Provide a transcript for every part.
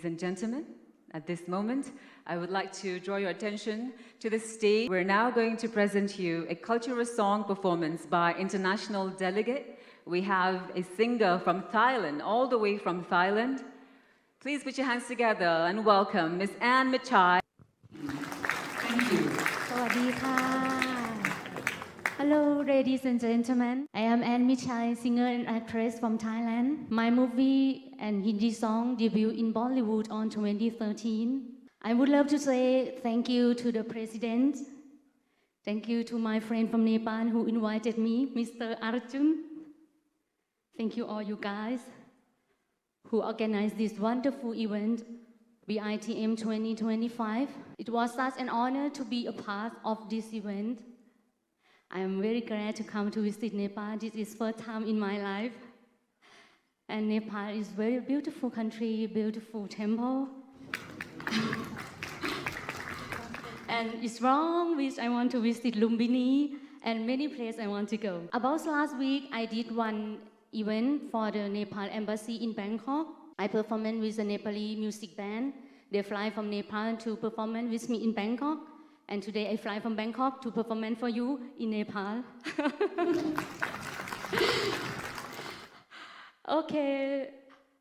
Ladies and gentlemen, at this moment, I would like to draw your attention to the stage. We're now going to present you a cultural song performance by international delegate. We have a singer from Thailand, all the way from Thailand. Please put your hands together and welcome Miss Anne Michai. Thank you. สวัสดีค่ะ Hello ladies and gentlemen I am Anne Michai singer and actress from Thailand My movie and Hindi song debut in Bollywood on 2013 I would love to say thank you to the president Thank you to my friend from Nepal who invited me Mr. Arjun Thank you all you guys who organized this wonderful event, BITM 2025. It was such an honor to be a part of this event. I am very glad to come to visit Nepal. This is first time in my life. And Nepal is very beautiful country, beautiful temple. and it's wrong which I want to visit Lumbini and many places I want to go. About last week, I did one event for the Nepal embassy in Bangkok. I performed with a Nepali music band. They fly from Nepal to perform with me in Bangkok. And today I fly from Bangkok to perform for you in Nepal. okay,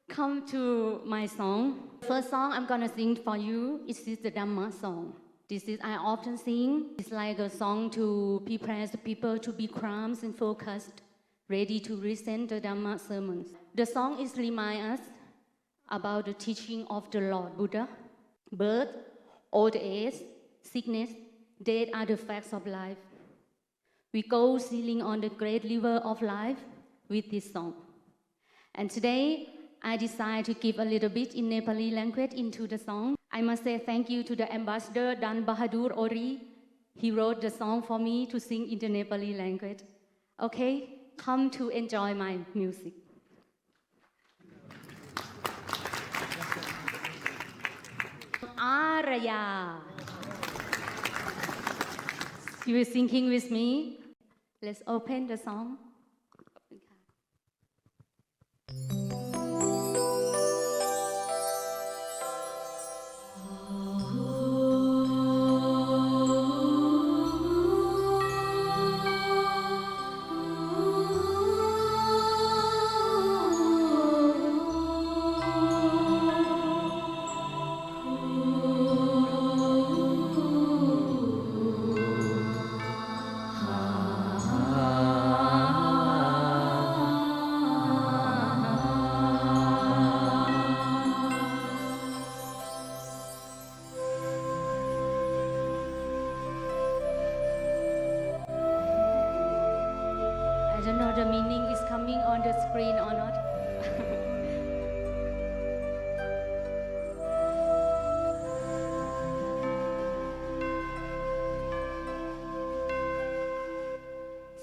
come to my song. First song I'm gonna sing for you is the Dhamma song. This is I often sing. It's like a song to prepare the people to be calm and focused, ready to listen the Dhamma sermons. The song is remind us about the teaching of the Lord Buddha. Birth, old age, sickness, death are the facts of life. We go sailing on the great river of life with this song. And today, I decide to give a little bit in Nepali language into the song. I must say thank you to the ambassador Dan Bahadur Ori. He wrote the song for me to sing in the Nepali language. Okay, come to enjoy my music. Araya. You are singing with me? Let's open the song. Know the meaning is coming on the screen or not.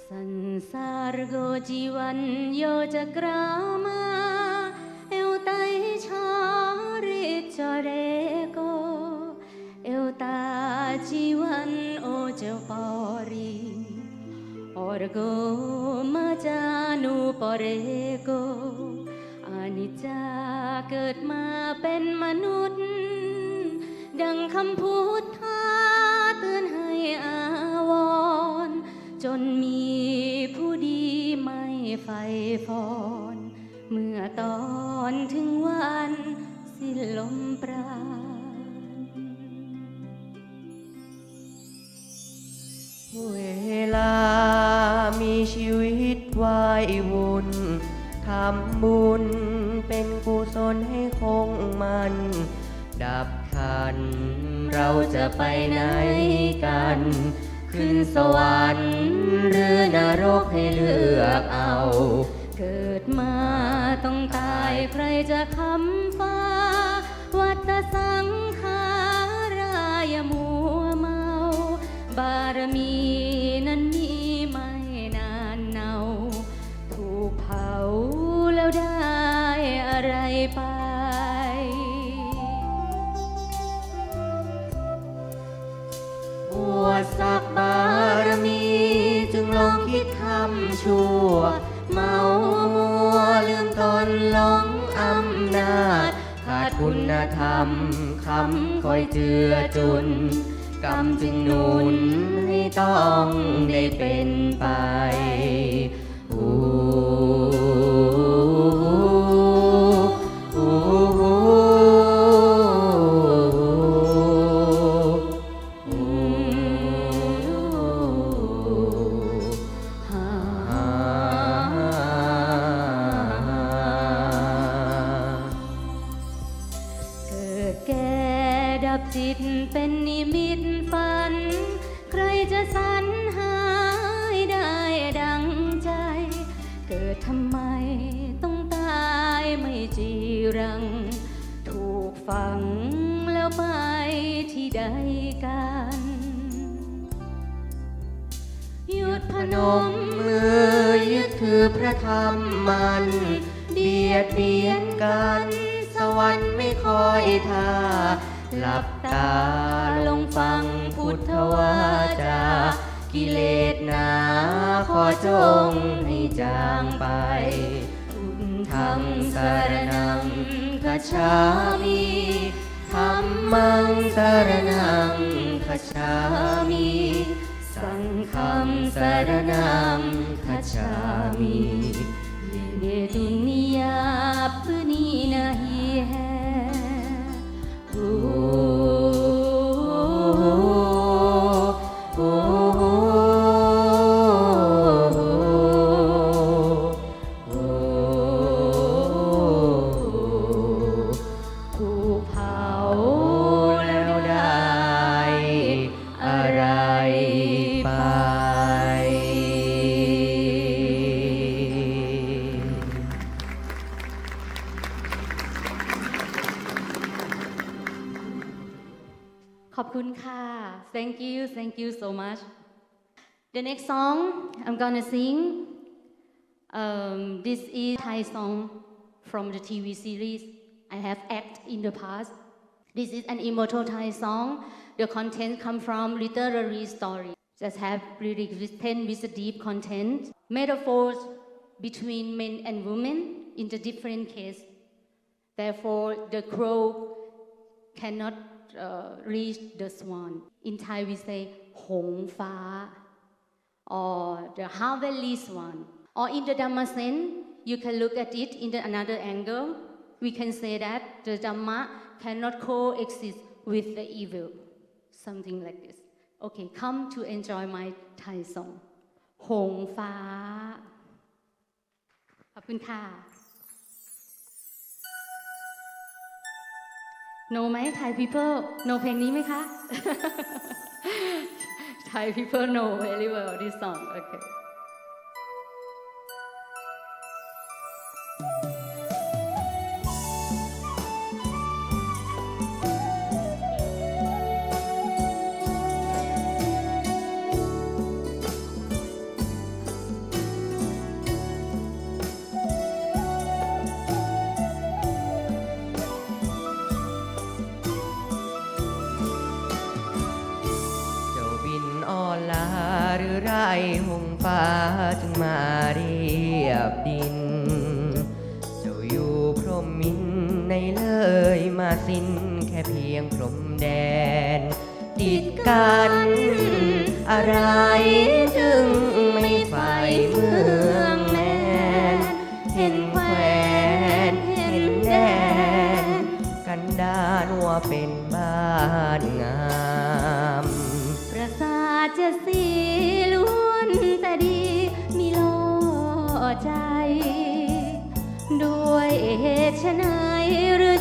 สันสารโกจีวันโยจะกรามาเอวไตชาริจเร Orgo majanu porego อานิจจาเกิดมาเป็นมนุษย์ ดังคำพูดท่าเตือนให้อาวร จนมีผู้ดีไม่ไฟฟอน เมื่อตอนถึงวันสิ้นลมปราณ วายวุ่นทำบุญเป็นกุศลให้คงมัน ดับขัน เราจะไปไหนกัน ขึ้นสวรรค์หรือนรกให้เลือกเอา เกิดมาต้องตายใครจะคำ ลองคิดทำชั่ว เมามัวลืมตนหลงอำนาจ ขาดคุณธรรมคำคอยเจือจุน กรรมจึงหนุนให้ต้องได้เป็นไป ถือพระธรรมมัน เบียดเบียนกัน สวรรค์ไม่คอยท่าหลับตาลงฟังพุทธวาจากิเลสหนาขอจงให้จางไปพุทธรธัรงมสารนังงคัจฉาฉามิธรรมังสารนังคัจฉามิ 쌍캄 사라남 가자미 내 두니야 뿐이나 이해 고파오 thank you so much. The next song I'm gonna sing um, this is Thai song from the TV series I have acted in the past. This is an immortal Thai song. The content come from literary story. That have lyrics written with a deep content. Metaphors between men and women in the different case. Therefore the crow cannot uh, reach the swan. In Thai, we say Hong Fa or the heavenly swan. Or in the Dhamma sense, you can look at it in the another angle. We can say that the Dhamma cannot coexist with the evil. Something like this. Okay, come to enjoy my Thai song. Hong Fa. ขอบคุณค่ะ โนไหมไทยพีเพิลโนเพลงนี้ไหมคะไทยพีเพิลโนเอลิเวอร์ดิสองโอเค จึงมาเรียบดิน เจ้าอยู่พรหมมินในเลยมาสิ้นแค่เพียงพรมแดน ติดกัน อะไรจึงไม่ไฟเมืองแมนเห็นแควนเห็นแดน กันดานว่าเป็นบ้านงาม ประสาทจะสีล้ และดีมีล่อใจ ด้วยเหตุไฉนหรือ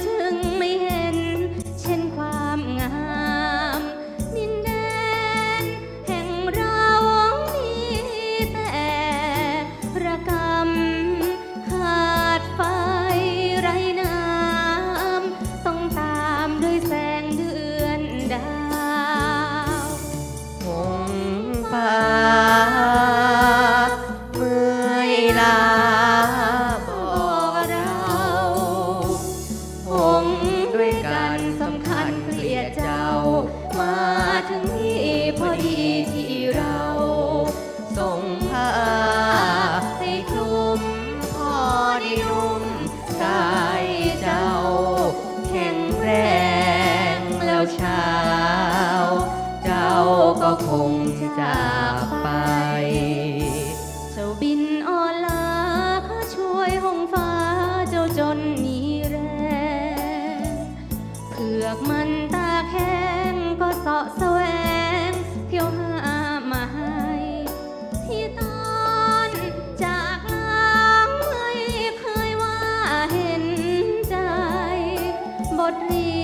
ี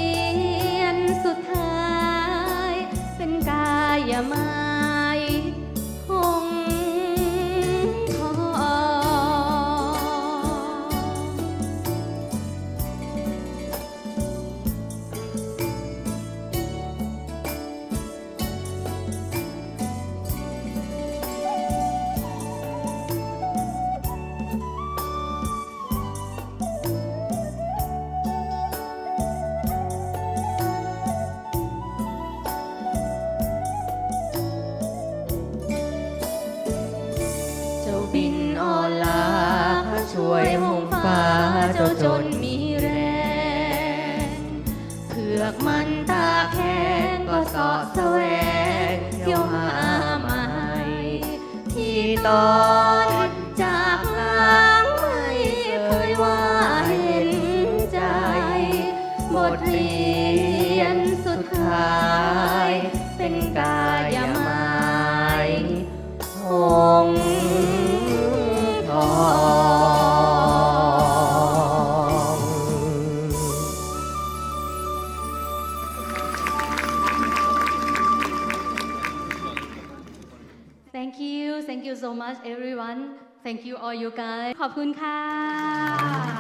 ยนสุดท้าย เป็นกายมา อกมันตาแข็งก็สอดแสวงเที่ยวหาไม่ที่ต่อ you all you guys ขอบคุณค่ะ